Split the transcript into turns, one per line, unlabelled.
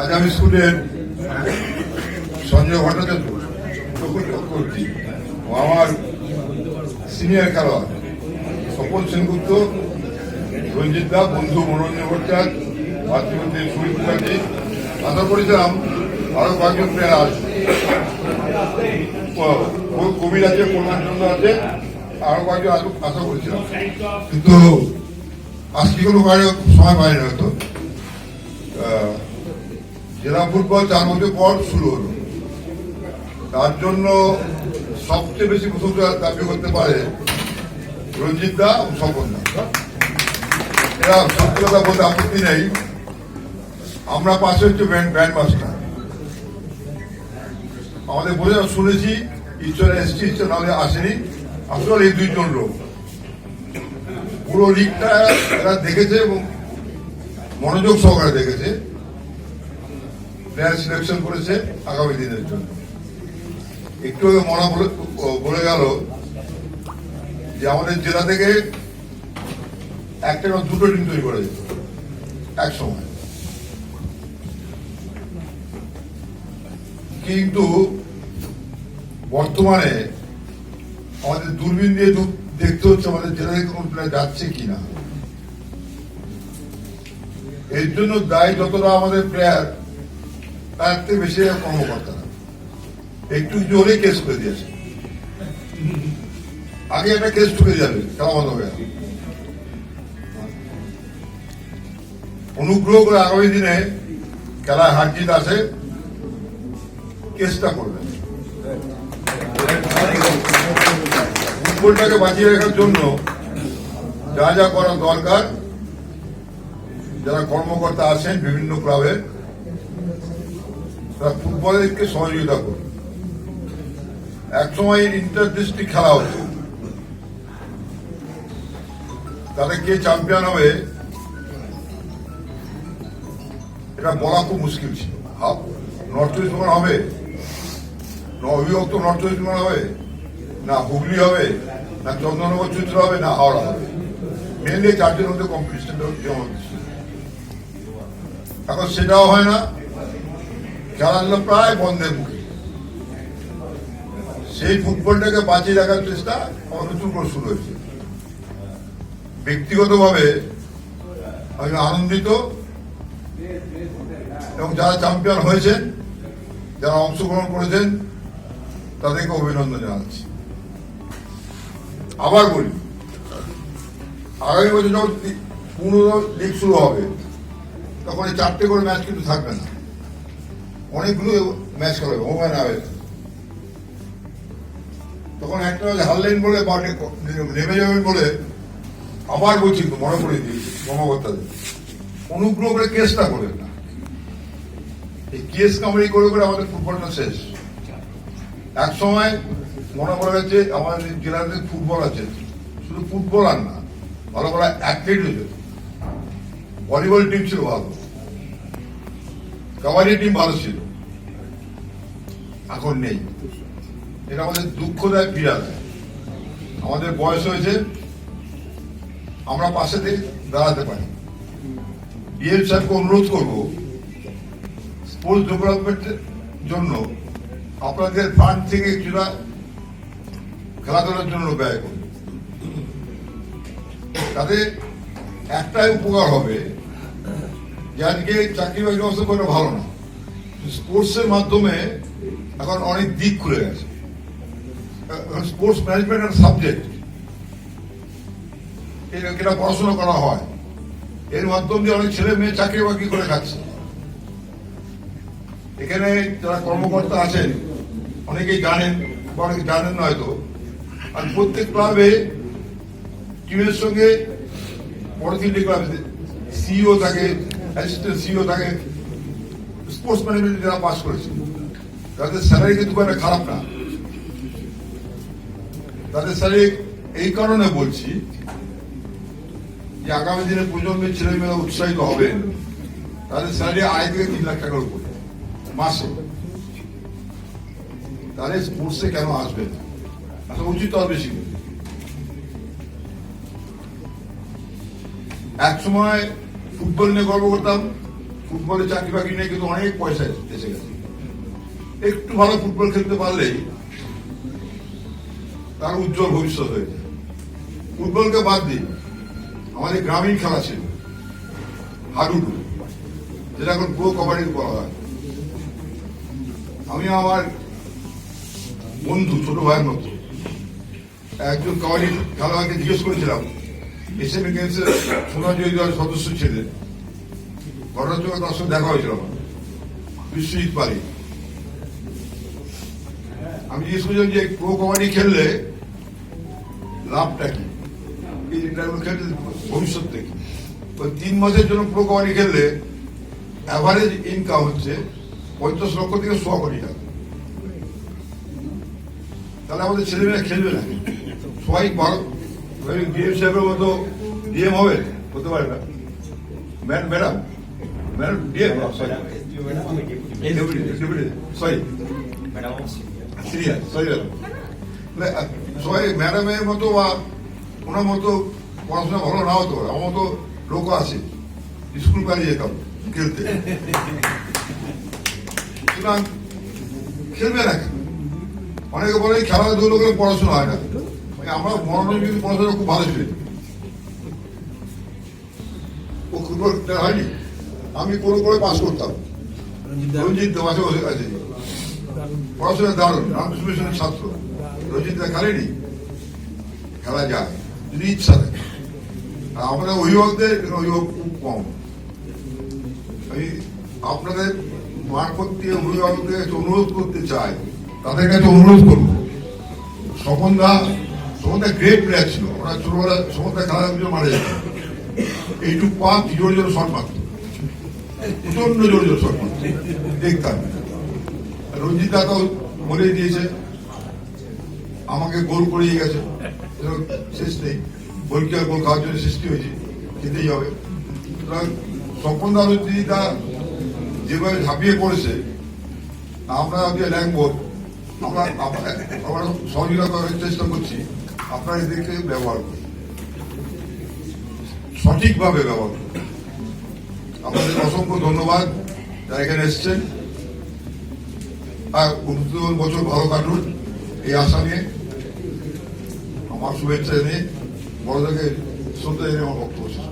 আজ আমি স্কুলের সঞ্জয় ভট্টাচার্য ও আমার সিনিয়র খেলোয়াড় স্বপন সেনগুপ্ত, রঞ্জিত দা, বন্ধু মনোরঞ্জন ভট্টাচার্য মাতৃমন্ত্রী সুনীল মুখার্জি, আশা করেছিলাম আরও কয়েকজন প্লেয়ার আসবে। কবির আছে কল্যাণ চন্দ্র আছে, আরও কয়েকজন আশা করেছিলাম কিন্তু আজকে কোনো সময় পাইনি হয়তো। জেলা ফুটবল চার বছর পর শুরু হলো। তার জন্য সবচেয়ে বেশি প্রশংসা দাবি করতে পারে রঞ্জিত দা ও স্বপন দা। এরা সত্যি কথা বলতে আপত্তি নেই। আমরা পাশে হচ্ছে ব্যান্ড মাস্টার আমাদের বোঝা শুনেছি, ঈশ্বর এসছি, ঈশ্বর নাহলে আসেনি। আসলে এই দুইজন লোক। পুরো লিগটা এরা দেখেছে এবং মনোযোগ সহকারে দেখেছে। প্লেয়ার সিলেকশন করেছে আগামী দিনের জন্য। একটু মনে বলে গেল যে আমাদের জেলা থেকে একটা না দুটো টিম তৈরি করা যেত এক সময় কিন্তু বর্তমানে আমাদের দূরবীন দিয়ে দেখতে হচ্ছে আমাদের জেলা থেকে কোন প্লেয়ার যাচ্ছে কিনা এর জন্য দায়ী যতটা আমাদের প্লেয়ার তার থেকে বেশি কর্মকর্তারা একটু হলেই কেস করে দিয়েছে। আগে একটা কেস ঢুকে যাবে খেলা হবে অনুগ্রহ করে আগামী দিনে খেলায় হার জিত আছে কেসটা করবেন ফুটবলটাকে বাঁচিয়ে রাখার জন্য যা যা করা দরকার, যারা কর্মকর্তা আছেন বিভিন্ন ক্লাবে তারা ফুটবলেরকে সহযোগিতা করুন এক সময় ইন্টার ডিস্ট্রিক্ট খেলা হতো। তাতে কে চ্যাম্পিয়ন হবে? এটা বলা খুব মুশকিল ছিল। হাফ নর্থ চব্বিশ পরগনা হবে? না অবিভক্ত নর্থ চব্বিশ পরগনা হবে? না হুগলি হবে? না চন্দ্রনগর চৈত্র হবে? না হাওড়া হবে? মেনলি চারটির মধ্যে কম্পিটিশনটা যেমন ছিল। এখন সেটাও হয় না। খেলাধুলা প্রায় বন্ধের মুখে। সেই ফুটবলটাকে বাঁচিয়ে রাখার চেষ্টা আমার করে শুরু হয়েছে। ব্যক্তিগতভাবে আমি আনন্দিত এবং যারা চ্যাম্পিয়ন হয়েছেন, যারা অংশগ্রহণ করেছেন, তাদেরকে অভিনন্দন জানাচ্ছি। আবার বলি, আগামী বছর যখন পনেরো লিগ শুরু হবে, তখন এই চারটে করে ম্যাচ কিন্তু থাকবে না। অনেকগুলো ম্যাচ হবে ওভার হবে তখন একটা হারলেন বলে নেমে যাবেন বলে আবার বলছি মনে করে দিই কর্মকর্তাদের অনুগ্রহ করে কেসটা করবেন না। এই কেস কামারি করে করে আমাদের ফুটবলটা শেষ। এক সময় মনে করা গেছে, আমাদের জেলাতে ফুটবল আছে। শুধু ফুটবল আর না, ভালো ভালো অ্যাথলিট হয়েছে। ভলিবল টিম ছিল ভালো। কাবাডি টিম ভালো ছিল। এখন নেই। এটা আমাদের দুঃখদায়ক পীড়া দেয় আমাদের বয়স হয়েছে, আমরা পাশে থেকে দাঁড়াতে পারি। ডিএম সাহেবকে অনুরোধ করব, স্পোর্টস ডেভেলপমেন্টের জন্য আপনাদের ফান্ড থেকে কিছুটা খেলাধুলার জন্য ব্যয় করুন। তাতে একটাই উপকার হবে, যে আজকে চাকরি বাকরি অবস্থা করে ভালো না। স্পোর্টসের মাধ্যমে এখন অনেক দিক খুলে গেছে। স্পোর্টস ম্যানেজমেন্ট একটা সাবজেক্ট এটা পড়াশোনা করা হয়। এর মাধ্যম দিয়ে অনেক ছেলে মেয়ে চাকরি বাকরি করে খাচ্ছে। এখানে যারা কর্মকর্তা আছেন, অনেকেই জানেন বা অনেকে জানেন না হয়তো, আর প্রত্যেক ক্লাবে টিমের সঙ্গে বড় তিনটে ক্লাবে সিইও থাকে অ্যাসিস্ট্যান্ট সিইও থাকে। স্পোর্টস ম্যানেজমেন্ট যারা পাস করেছে। তাদের স্যালারি কিন্তু খুব একটা খারাপ না। তাদের স্যালারি এই কারণে বলছি যে আগামী দিনে প্রজন্মের ছেলে মেয়েরা উৎসাহিত হবে তাদের স্যালারি আয় থেকে তিন লাখ টাকার উপরে, মাসে। তাহলে স্পোর্টসে কেন আসবে না? উচিত আর বেশি এক সময় ফুটবল নিয়ে গর্ব করতাম। ফুটবলে চাকরি বাকরি নেই কিন্তু অনেক পয়সা এসে গেছে। একটু ভালো ফুটবল খেলতে পারলেই তার উজ্জ্বল ভবিষ্যৎ হয়ে যায়। ফুটবলকে বাদ দিই আমাদের গ্রামীণ খেলা ছিল, হাডুডু, যেটা এখন প্রো কবাডি বলা হয়। আমি আমার বন্ধু, ছোট ভাইয়ের মতো, একজন কাবাডি খেলোয়াড়কে জিজ্ঞেস করেছিলাম, এসএমএ গেমসের সোনাজয়ী দল সদস্য ছিলেন ঘটনার চোখে তার সঙ্গে দেখা হয়েছিল আমার, বিশ্বজিৎ পালি আমি জিজ্ঞেস করেছিলাম যে প্রো কবাডি খেললে লাভটা কি এই ইন্টারভিউ খেললে ভবিষ্যৎ কি ওই তিন মাসের জন্য প্রো কবাডি খেললে অ্যাভারেজ ইনকাম হচ্ছে পঞ্চাশ লক্ষ থেকে শ কোটি টাকা তাহলে আমাদের ছেলেমেয়েরা খেলবে না সবাই ডিএম সাহেবের মতো ডিএম হবে হতে পারে না madam madam madam DM sorry sorry serious sorry madam সবাই ম্যাডামের মতো বা ওনার মতো পড়াশোনা ভালো না হতো আমার মতো লোক আছে স্কুল পালিয়ে যেতাম খেলতে সুতরাং খেলবে না কেন অনেকে বলে খেলাধুলো করে পড়াশোনা হয় না আমরা মনোরঞ্জন কিন্তু পড়াশোনা খুব ভালো ছিল ও ফুটবল হয়নি আমি কোনো করে পাস করতাম রঞ্জিত দেওয়াছে আছে পড়াশোনা দারুণ রামকৃষ্ণ ছাত্র। দা খেলেনি খেলা যায়, যদি ইচ্ছা থাকে। আমাদের অভিভাবকদের অভিভাবক খুব কম। আমি আপনাদের মারফত দিয়ে অভিভাবকদের কাছে অনুরোধ করতে চাই, তাদের কাছে অনুরোধ করব। স্বপন দা স্বপন দা গ্রেট প্লেয়ার ছিল। ওরা ছোটবেলা দা খেলার পিছনে মারা যেত এইটুকু পা জোরে জোরে শট মারত। প্রচণ্ড জোরে জোরে শট মারত। দেখতাম। রঞ্জিত তো বলেই দিয়েছে। আমাকে গোল করিয়ে গেছে। শেষ নেই। গোলকে আর গোল খাওয়ার জন্য সৃষ্টি হয়েছে। খেতেই হবে। সুতরাং স্বপন রঞ্জিতা যেভাবে ঝাঁপিয়ে পড়েছে, আমরা যে ল্যাংবোর্ড আমরা আমরা আমরা সহযোগিতা করার চেষ্টা করছি। আপনারা এদেরকে ব্যবহার করুন। সঠিকভাবে ব্যবহার করুন। আপনাদের অসংখ্য ধন্যবাদ যারা এখানে এসছেন। আর উনত্রিশ বছর ভালো কাটুন এই আশা নিয়ে। আমার শুভেচ্ছা নিয়ে বড়দেরকে শ্রদ্ধা জানিয়ে আমার বক্তব্য